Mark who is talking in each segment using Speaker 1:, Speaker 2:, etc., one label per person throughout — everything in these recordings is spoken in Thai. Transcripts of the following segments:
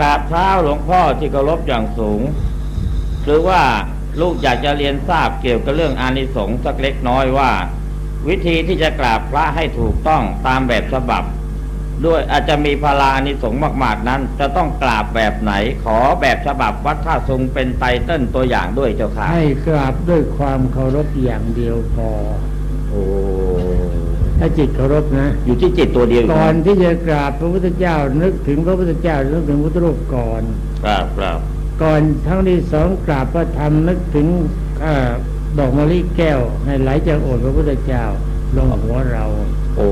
Speaker 1: กราบเท้าหลวงพ่อที่เคารพอย่างสูง หรือว่าลูกอยากจะเรียนทราบเกี่ยวกับเรื่องอานิสงส์สักเล็กน้อยว่า วิธีที่จะกราบพระให้ถูกต้องตามแบบฉบับ ด้วยอาจจะมีพลาอานิสงส์มาก ๆ นั้น จะต้องกราบแบบไหนขอแบบฉบับวัดท่าซุงเป็นไตเติ้ลตัวอย่างด้วยเจ้าค่ะ
Speaker 2: ให้กราบด้วยความเคารพอย่างเดียวพอ
Speaker 1: โอ้
Speaker 2: ถ้าจิตเคารพนะ
Speaker 1: อยู่ที่จิตตัวเดียว
Speaker 2: ก่อนที่จะกราบพระพุทธเจ้านึกถึงพระพุทธเจ้านึกถึงพระพุทธรูปก่อน
Speaker 1: ครับครับ
Speaker 2: ก่อนทั้งที่สองกราบพระธรรมนึกถึงเออดอกมะลิแก้ว ให้ไหลจากโอษฐ์พระพุทธเจ้าลงหัวเรา
Speaker 1: โอ้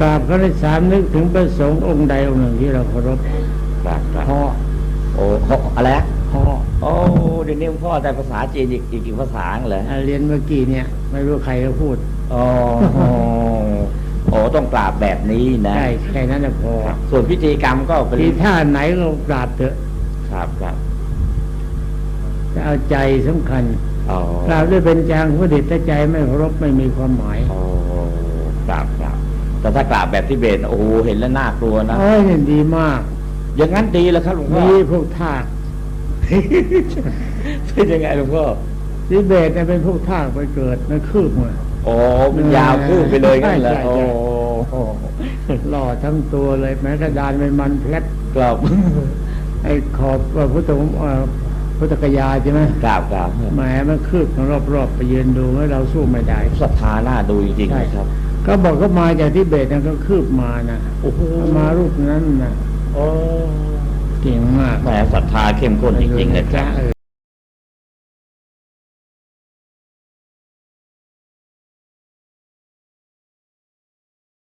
Speaker 2: กราบครั้งที่สามนึกถึงพระสงฆ์องค์ใดองค์หนึ่งที่เราเคารพ
Speaker 1: ครับครับ
Speaker 2: พ่อ
Speaker 1: โอ้โหอะไรนะ
Speaker 2: พ่อ
Speaker 1: โอ้เดี๋ยวนี้หลวงพ่อแต่ภาษาจีนอีกอีกกี่ภาษาเหรอ
Speaker 2: อ่าเรียนเมื่อกี้เนี่ย ไม่รู้ใครเขาพูด
Speaker 1: อ๋อโอ้ ต้องกราบแบบนี้นะ
Speaker 2: ใช่แค่นั้นนะพอ
Speaker 1: ครับส่วนพิธีกรรมก็เป็น
Speaker 2: ทีท่าไหนก็กราบเถอะ
Speaker 1: ครับครับ
Speaker 2: จะเอาใจสำคัญ
Speaker 1: อ๋อก
Speaker 2: ราบด้วยเป็นจางผู้ดิตถ้าใจไม่เคารพไม่มีความหมาย
Speaker 1: โอ้ครับครับแต่ถ้ากราบแบบทิเบตโอ้โหเห็นแล้วน่ากลัวนะ
Speaker 2: โอ้ยนี่ดีมาก
Speaker 1: อย่างนั้นดีแล้วครับหลวงพ่อ
Speaker 2: มีพวกทาก
Speaker 1: เป็นยังไงหลวงพ่อ
Speaker 2: ทิเบตเนี่ยเป็นพวกทากไปเกิดในคืบมา
Speaker 1: โอ้มันยาวขึ้นไปเลยงั้นเหรอ
Speaker 2: ใช่ใช่
Speaker 1: โอ้
Speaker 2: ใช่หล่อทั้งตัวเลยแม้กระดานเป็นมันแพลต
Speaker 1: ครับ
Speaker 2: ไอ้ขอบเอ่อพุทธเอ่อพุทธกยาใช่ไหม
Speaker 1: กราบกราบ
Speaker 2: แหมมันคืบของรอบๆไปยืนดูให้เราสู้ไม่ได้
Speaker 1: ศรัทธาน่าดูจริงๆ
Speaker 2: ใช่
Speaker 1: นะครับ
Speaker 2: เขาบอกเขามาจากทิเบตนะก็คืบมานะ
Speaker 1: โอ้โห
Speaker 2: มารูปนั้นนะ
Speaker 1: โอ้
Speaker 2: เก่งมาก
Speaker 1: แหมศรัทธาเข้มข้นจริงๆเลยครับ
Speaker 2: เออ